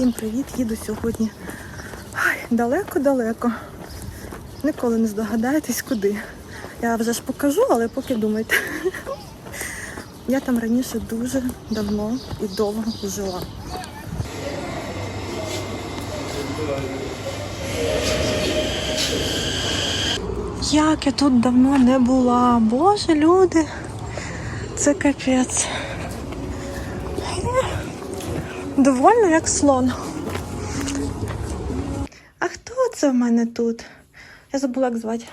Всім привіт! Їду сьогодні далеко-далеко. Ніколи не здогадаєтесь куди. Я вже ж покажу, але поки думайте. Я там раніше дуже давно і довго жила. Як я тут давно не була. Боже, люди, це капець. Довольно як слон. А хто це в мене тут? Я забула, як звати.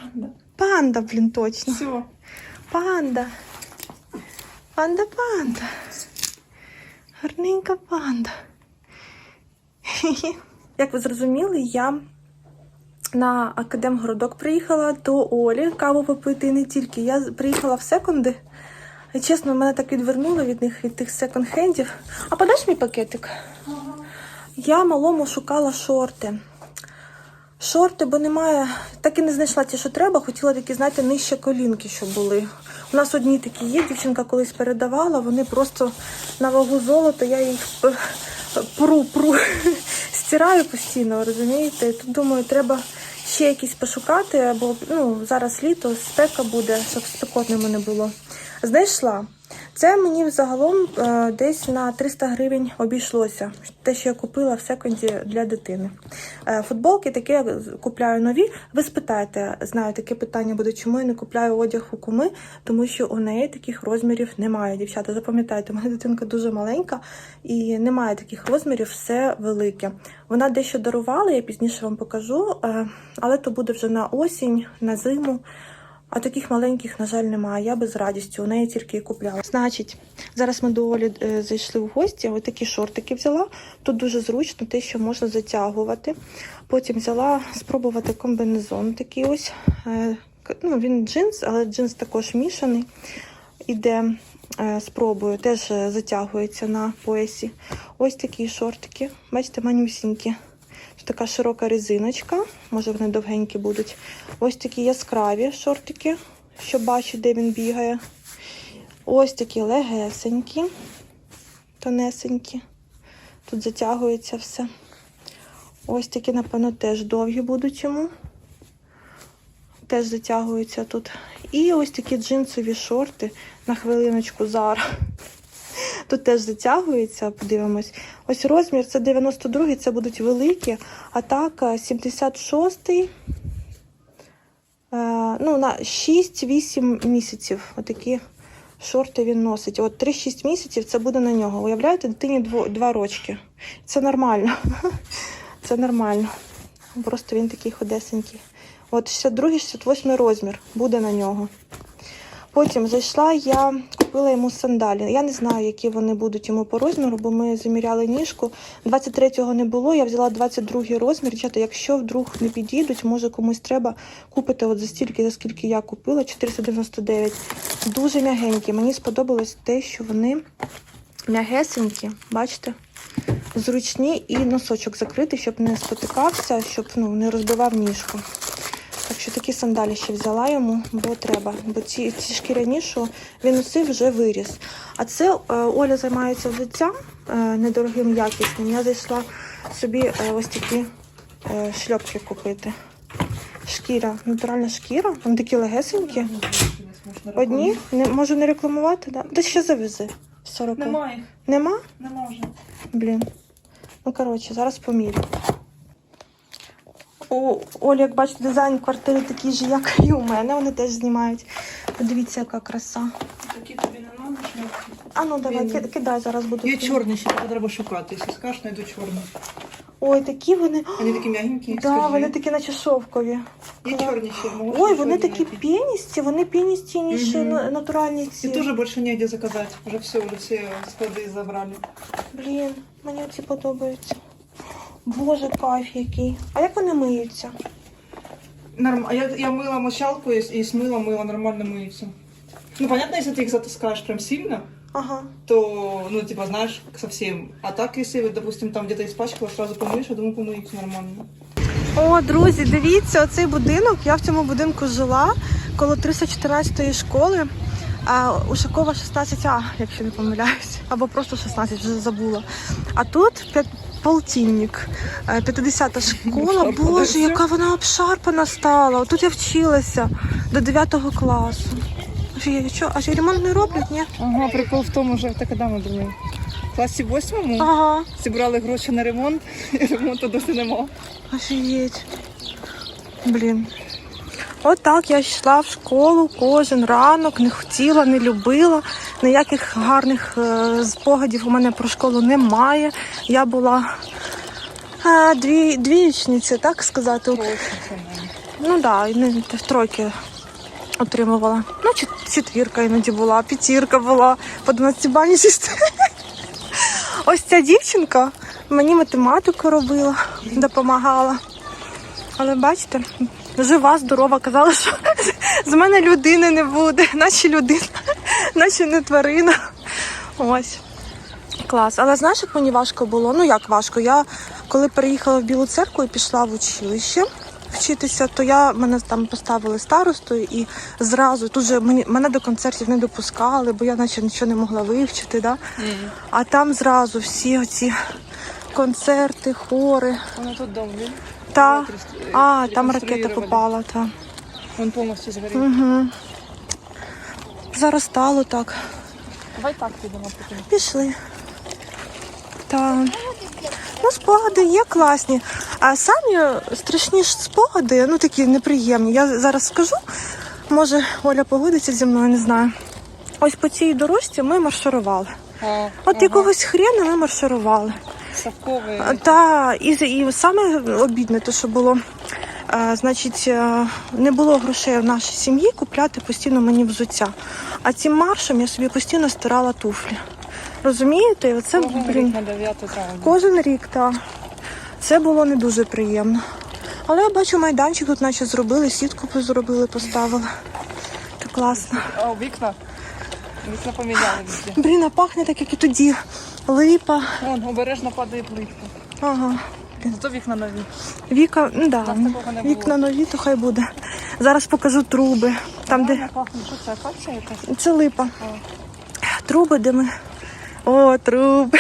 Панда, блін, точно. Все. Панда. Панда, панда. Гарненька панда. Як ви зрозуміли, я на Академгородок приїхала до Олі каву попити і не тільки. Я приїхала в секунди. І чесно, мене так відвернуло від них, від тих секонд-хендів. А подаш мій пакетик? Я малому шукала шорти. Шорти, бо немає, так і не знайшла ті, що треба. Хотіла такі, знаєте, нижче колінки, щоб були. У нас одні такі є, дівчинка колись передавала, вони просто на вагу золота, я їх п- пру, пру, стираю постійно, розумієте? І Тут думаю, треба ще якісь пошукати, бо ну, зараз літо, спека буде, щоб спекотними не було. Знайшла. Це мені взагалом е, десь на 300 гривень обійшлося. Те, що я купила в секонді для дитини. Е, футболки такі я купляю нові. Ви спитаєте, знаю, таке питання буде, чому я не купляю одяг у куми, тому що у неї таких розмірів немає. Дівчата, запам'ятайте, мене дитинка дуже маленька і немає таких розмірів, все велике. Вона дещо дарувала, я пізніше вам покажу, е, але то буде вже на осінь, на зиму. А таких маленьких, на жаль, немає. Я би з радістю у неї тільки і купляла. Значить, зараз ми до Олі е, зайшли в гості. Ось такі шортики взяла. Тут дуже зручно, те, що можна затягувати. Потім взяла спробувати комбінезон такий ось. Е, Ну, він джинс, але джинс також мішаний. Іде, е, спробую, теж затягується на поясі. Ось такі шортики. Бачите, манюсінькі. Така широка резиночка, може вони довгенькі будуть. Ось такі яскраві шортики, щоб бачу, де він бігає. Ось такі легесенькі, тонесенькі. Тут затягується все. Ось такі, напевно, теж довгі будуть йому. Теж затягуються тут. І ось такі джинсові шорти на хвилиночку зараз. Тут теж затягується, подивимось. Ось розмір це 92 це будуть великі, а так е, 76 е, ну, на 6-8 місяців. Отакі шорти він носить. От 3-6 місяців це буде на нього. Уявляєте, дитині 2 рочки. Це нормально. Це нормально. Просто він такий худесенький. От 62-68 розмір буде на нього. Потім зайшла, я купила йому сандалі. Я не знаю, які вони будуть йому по розміру, бо ми заміряли ніжку. 23-го не було, я взяла 22-й розмір. Дівчата, якщо вдруг не підійдуть, може комусь треба купити от за стільки, за скільки я купила, 499. Дуже м'ягенькі. Мені сподобалось те, що вони м'ягесенькі, бачите? Зручні і носочок закритий, щоб не спотикався, щоб ну, не розбивав ніжку. Що такі сандалі ще взяла йому, бо треба. Бо ці, ці шкіряні, що він носив, вже виріс. А це е, Оля займається взуттям е, недорогим, якісним. Я зайшла собі е, ось такі е, шльопки купити. Шкіра, натуральна шкіра. Вони такі легесенькі. Одні, не, можу не рекламувати, да? Та ще завези. 40. Нема їх, Нема? не може. Блін. Ну, коротше, зараз помірю. У Олі, як бачите, дизайн квартири такий же, як і у мене. Вони теж знімають. Подивіться, яка краса. Такі тобі не надо шляпки. А ну давай, ки- кидай, зараз буду. Є чорні ще треба шукати. Якщо скажеш, знайду чорні. Ой, такі вони. Вони такі м'ягенькі, Да, скажи. вони такі наче шовкові. Є чорні ще. можеш Ой, вони чорні такі знайти. піністі, вони піністі, ніж Мгм. на- натуральні ці. І теж більше негде заказати. Вже все, вже всі склади забрали. Блін, мені ці подобаються. Боже, кайф який. А як вони миються? Норм... А я, я мила мочалку и, и смыла мыло, нормально мыются. Ну, понятно, если ты их затаскаешь прям сильно, Ага. то, ну, типа, знаешь, совсем. А так, если, допустим, там где-то испачкала, сразу помыешь, я думаю, помыются нормально. О, друзі, дивіться, оцей будинок. Я в цьому будинку жила коло 314 школи. А Ушакова 16А, якщо не помиляюсь, або просто 16, вже забула. А тут п'ят- полтинник. Е, 50-та школа. Боже, яка вона обшарпана стала. Тут я вчилася до 9 класу. Що, а ще ремонт не роблять, ні? Ага, прикол в тому, що так ми були. В класі восьмому Ага. зібрали гроші на ремонт, і ремонту досі нема. Офігеть. Блін. От так я йшла в школу кожен ранок, не хотіла, не любила. Ніяких гарних е, спогадів у мене про школу немає. Я була е, дві, двіючниця, так сказати. Ну так, да, в тройки отримувала. Ну, чет- четвірка іноді була, п'ятірка була, по 12 бальній системі. Ось ця дівчинка мені математику робила, допомагала. Але бачите, жива, здорова, казала, що з мене людини не буде, наче людина, наче не тварина. Ось. Клас. Але знаєш, як мені важко було? Ну як важко? Я коли переїхала в Білу церкву і пішла в училище вчитися, то я мене там поставили старостою і зразу тут же мені мене до концертів не допускали, бо я наче нічого не могла вивчити. Да? А там зразу всі оці концерти, хори. Воно тут дом, він. Та, а, там ракета попала, та. Він повністю згорів. Угу. Заростало так. Давай так підемо потім. Пішли. Та. Ну, спогади є класні. А самі страшні ж спогади, ну такі неприємні. Я зараз скажу. Може, Оля погодиться зі мною, не знаю. Ось по цій дорожці ми марширували. От якогось хрена ми марширували. Совковий. Та і, і саме обідне, те, що було. Е, значить, е, не було грошей в нашій сім'ї купляти постійно мені взуття. А цим маршем я собі постійно стирала туфлі. Розумієте? І Оце, Кожен рік на 9 травня. кожен рік, так. Це було не дуже приємно. Але я бачу, майданчик тут наче зробили, сітку зробили, поставили. Так класно. А, вікна? Вікна поміняли везде. Блін, а пахне так, як і тоді. Липа. Вон, обережно падає плитка. Ага. Зато вікна нові. Віка, ну да, нас такого не було. вікна нові, то хай буде. Зараз покажу труби. Там, де пахне. Що це, акація якась? це липа. Труби, де ми. О, труби.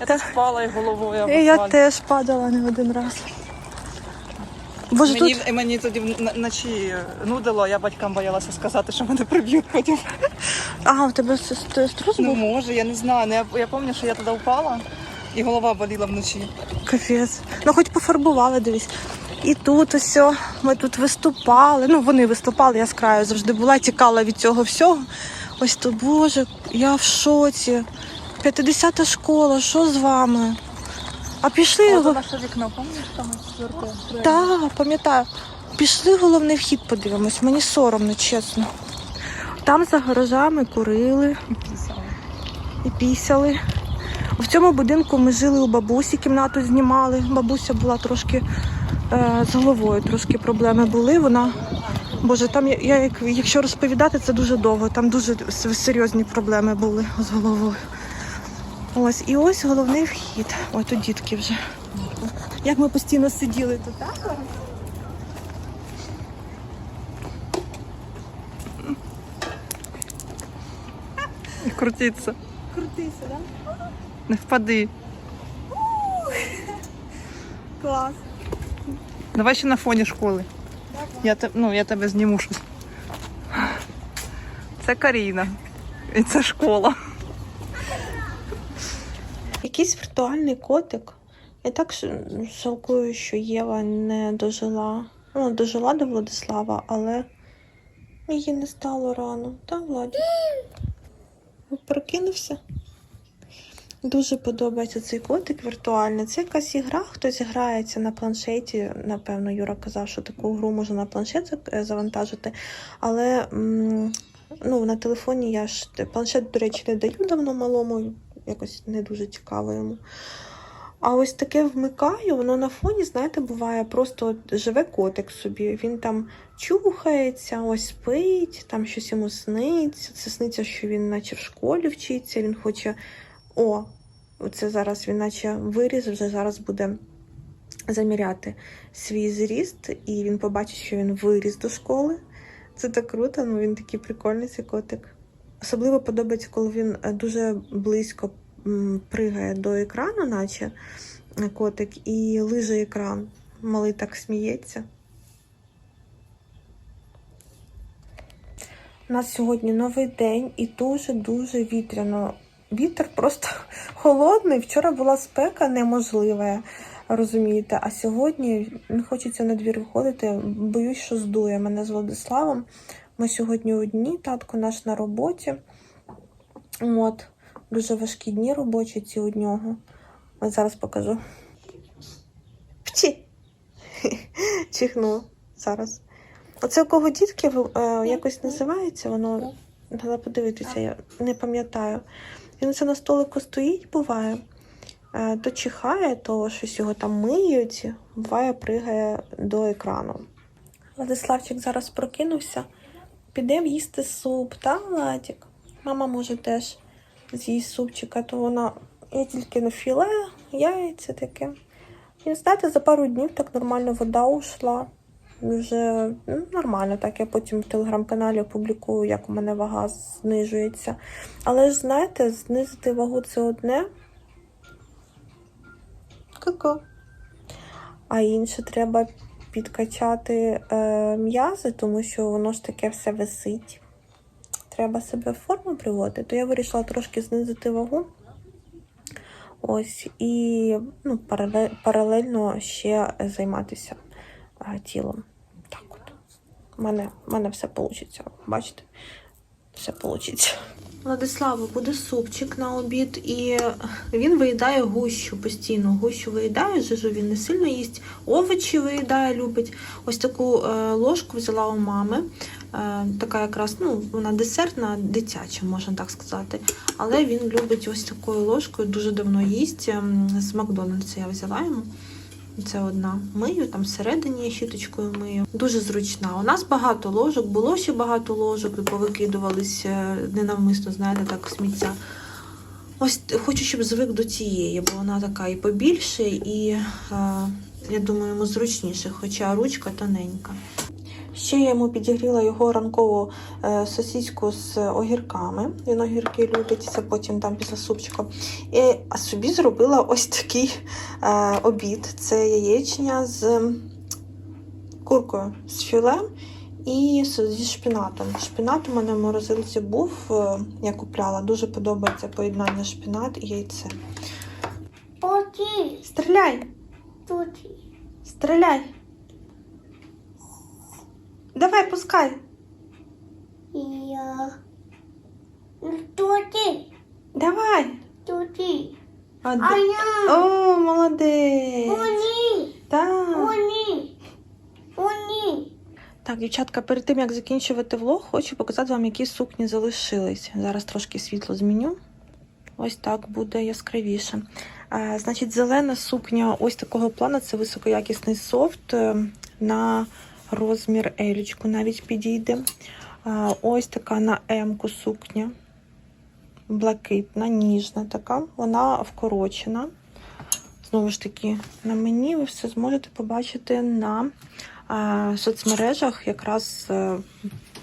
Я теж впала і головою. об І я асфальт. теж падала не один раз. Боже, Мені, тут мені тоді вн- вночі нудило, я батькам боялася сказати, що мене приб'ють потім. ага, у тебе с- с- струс Ну може, я не знаю. Ну, я, я пам'ятаю, що я туди впала і голова боліла вночі. Капець. Ну хоч пофарбували, дивись. І тут ось, ми тут виступали. Ну, вони виступали, я з краю завжди була, тікала від цього всього. Ось то, Боже, я в шоці. 50-та школа, що з вами? А пішли Ось його. наше вікно, пам'ятаєш, там четверте? Так, пам'ятаю. Пішли головний вхід, подивимось. Мені соромно, чесно. Там за гаражами курили і пісяли. В цьому будинку ми жили у бабусі, кімнату знімали. Бабуся була трошки е, з головою, трошки проблеми були. Вона, боже, там я, я якщо розповідати, це дуже довго. Там дуже серйозні проблеми були з головою. Ось, і ось головний вхід. Ой, тут дітки вже. Як ми постійно сиділи тут, так? І крутиться. Крутися, так? Не впади. Клас. Давай ще на фоні школи. Я, ну, я тебе зніму щось. Це Каріна. І це школа. Якийсь віртуальний котик. Я так жалкую, що Єва не дожила. Ну, дожила до Владислава, але її не стало рано. Так, Владі? Прокинувся? Дуже подобається цей котик віртуальний. Це якась ігра, хтось грається на планшеті. Напевно, Юра казав, що таку гру можна на планшет завантажити. Але ну, на телефоні я ж планшет, до речі, не даю давно малому, якось не дуже цікаво йому. А ось таке вмикаю, воно на фоні, знаєте, буває просто живе котик собі. Він там чухається, ось спить, там щось йому сниться. Це сниться, що він наче в школі вчиться, він хоче. О, це зараз він наче виріс, вже зараз буде заміряти свій зріст, і він побачить, що він виріс до школи. Це так круто, ну він такий прикольний цей котик. Особливо подобається, коли він е, дуже близько пригає до екрану, наче котик і лиже екран. Малий так сміється. У нас сьогодні новий день і дуже-дуже вітряно. Вітер просто холодний. Вчора була спека неможлива, розумієте. А сьогодні не хочеться на двір виходити. Боюсь, що здує мене з Владиславом. Ми сьогодні одні, татко наш на роботі. От, дуже важкі дні робочі ці у нього. Ось зараз покажу. Пчі! Чихну зараз. Оце у кого дітки е, якось називається, воно. Треба подивитися, я не пам'ятаю. Він це на столику стоїть, буває. Е, То чихає, то щось його там миють, буває, пригає до екрану. Владиславчик зараз прокинувся. Підемо їсти суп, та, Владик? Мама може теж з'їсть супчика, то вона я тільки на філе, яйця таке. І знаєте, за пару днів так нормально вода ушла. Вже ну, нормально, так я потім в телеграм-каналі опублікую, як у мене вага знижується. Але ж знаєте, знизити вагу це одне. Ку-ку. А інше треба підкачати е, м'язи, тому що воно ж таке все висить. Треба себе в форму приводити. То я вирішила трошки знизити вагу. Ось, і ну, парале- паралельно ще займатися е, тілом. У мене, мене все вийде. Бачите? Все вийде. Владиславу буде супчик на обід, і він виїдає гущу постійно. Гущу виїдає, жижу він не сильно їсть. Овочі виїдає, любить. Ось таку е, ложку взяла у мами. Е, така якраз, ну, вона десертна, дитяча, можна так сказати. Але він любить ось такою ложкою, дуже давно їсть. Ем, З Макдональдса я взяла йому. Це одна мию, там всередині я щіточкою мию. Дуже зручна. У нас багато ложок, було ще багато ложок, і повикидувались е, ненавмисно, знаєте, так сміття. Ось хочу, щоб звик до цієї, бо вона така і побільше, і е, я думаю, йому зручніше, хоча ручка тоненька. Ще я йому підігріла його ранкову е, з огірками. Він огірки любить, це потім там після супчика. І, а собі зробила ось такий е, обід. Це яєчня з куркою, з філе і зі шпінатом. Шпінат у мене в морозилці був, е, я купляла. Дуже подобається поєднання шпінат і яйце. Тоді, Стріляй! тоді. Стріляй! Давай, пускай! Я. Тоді, Давай! тоді. А, А я. О, молодець! Вони, Так. вони, вони. Так, дівчатка, перед тим як закінчувати влог, хочу показати вам, які сукні залишились. Зараз трошки світло зміню. Ось так буде яскравіше. А, значить, зелена сукня ось такого плану це високоякісний софт е, на розмір елічку навіть підійде. Ось така на М-ку сукня. Блакитна, ніжна така. Вона вкорочена. Знову ж таки, на мені ви все зможете побачити на соцмережах, якраз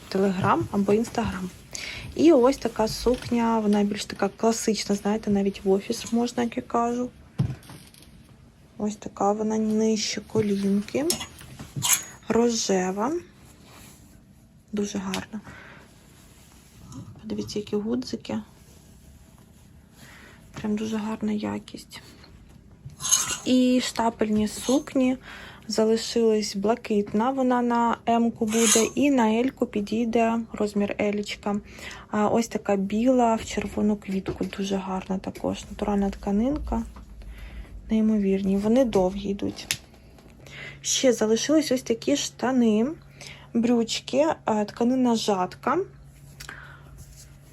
Телеграм або Інстаграм. І ось така сукня, вона більш така класична, знаєте, навіть в офіс можна, як я кажу. Ось така вона нижче колінки. Рожева. Дуже гарна. Подивіться, які гудзики. Прям дуже гарна якість. І штапельні сукні залишилась блакитна, вона на М-ку буде, і на L-ку підійде розмір Елічка. Ось така біла в червону квітку, дуже гарна також. Натуральна тканинка. Неймовірні. Вони довгі йдуть. Ще залишились ось такі штани, брючки, тканина жатка.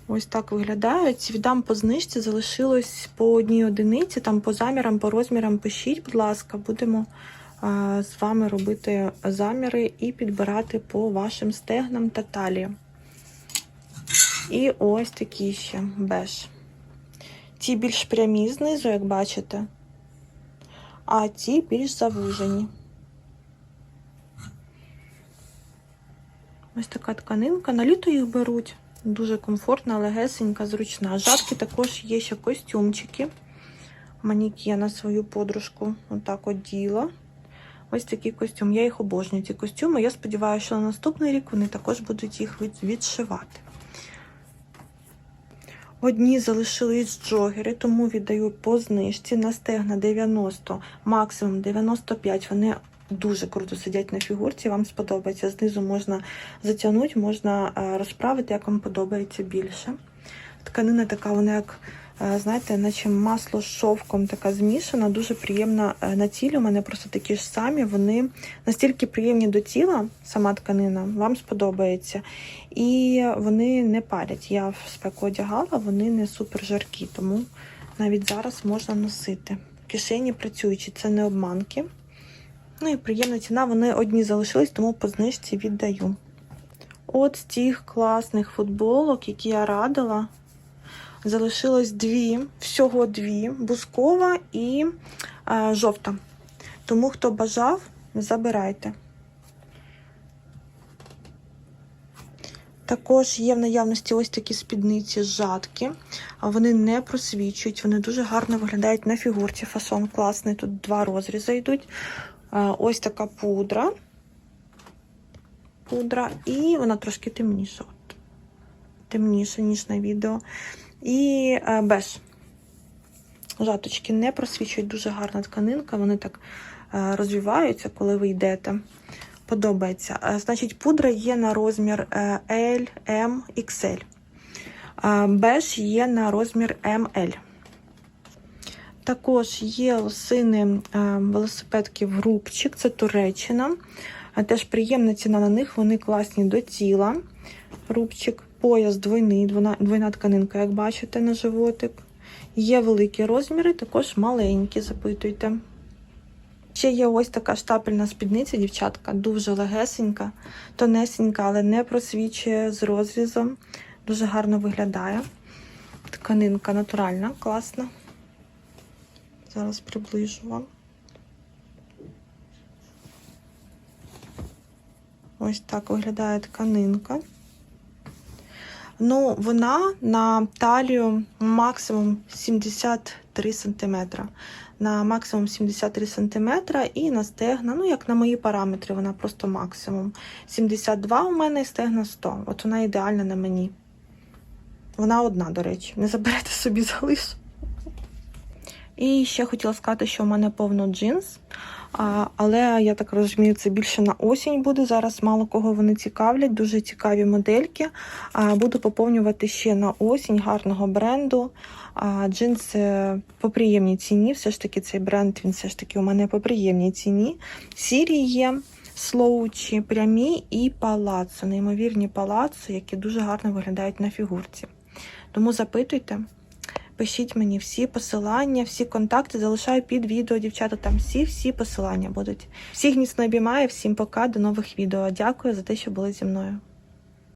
Ось так виглядають. Віддам по знижці, залишилось по одній одиниці, там по замірам, по розмірам пишіть, будь ласка, будемо з вами робити заміри і підбирати по вашим стегнам та таліям. І ось такі ще беж. Ті більш прямі знизу, як бачите, а ті більш завужені. Ось така тканинка. На літо їх беруть. Дуже комфортна, легесенька, зручна. Жатки також є ще костюмчики. манікена свою подружку отак оділа. Ось такий костюм. Я їх обожнюю, ці костюми. Я сподіваюся, що на наступний рік вони також будуть їх відшивати. Одні залишились джогери, тому віддаю по знижці на стегна 90, максимум 95. Вони дуже круто сидять на фігурці. Вам сподобається. Знизу можна затягнути, можна е, розправити, як вам подобається більше. Тканина така, вона як, е, знаєте, наче масло з шовком така змішана, дуже приємна е, на тілі. У мене просто такі ж самі. Вони настільки приємні до тіла, сама тканина, вам сподобається. І вони не парять. Я в спеку одягала, вони не супер жаркі, тому навіть зараз можна носити. Кишені працюючі, це не обманки. Ну і приємна ціна, вони одні залишились, тому по знижці віддаю. От з тих класних футболок, які я радила, залишилось дві, всього дві: бускова і е, жовта. Тому, хто бажав, забирайте. Також є в наявності ось такі спідниці жатки. Вони не просвічують, вони дуже гарно виглядають на фігурці. Фасон класний. Тут два розрізи йдуть. Ось така пудра. Пудра, і вона трошки темніша. От. Темніша, ніж на відео. І е, беж. Жаточки не просвічують, дуже гарна тканинка. Вони так е, розвиваються, коли ви йдете. Подобається. Е, Значить, пудра є на розмір L, M, XL. Беж є на розмір ML. Також є лосини е, велосипедки в рубчик, це Туреччина. Е, Теж приємна ціна на них, вони класні до тіла. Рубчик, пояс двойний, двойна тканинка, як бачите, на животик. Є великі розміри, також маленькі, запитуйте. Ще є ось така штапельна спідниця, дівчатка, дуже легесенька, тонесенька, але не просвічує з розрізом. Дуже гарно виглядає. Тканинка натуральна, класна. Зараз приближу вам. Ось так виглядає тканинка. Ну, вона на талію максимум 73 см. На максимум 73 см і на стегна, ну, як на мої параметри, вона просто максимум. 72 у мене і стегна 100. От вона ідеальна на мені. Вона одна, до речі. Не заберете собі залиш. І ще хотіла сказати, що у мене повно джинс. Але я так розумію, це більше на осінь буде. Зараз мало кого вони цікавлять, дуже цікаві модельки. Буду поповнювати ще на осінь гарного бренду. Джинси по приємній ціні. Все ж таки цей бренд він все ж таки у мене по приємній ціні. Сірі є, слоучі, прямі і палацо. Неймовірні палацо, які дуже гарно виглядають на фігурці. Тому запитуйте. Пишіть мені всі посилання, всі контакти залишаю під відео, дівчата. Там всі-всі посилання будуть. Всіх міцно обіймаю, всім пока, до нових відео. Дякую за те, що були зі мною.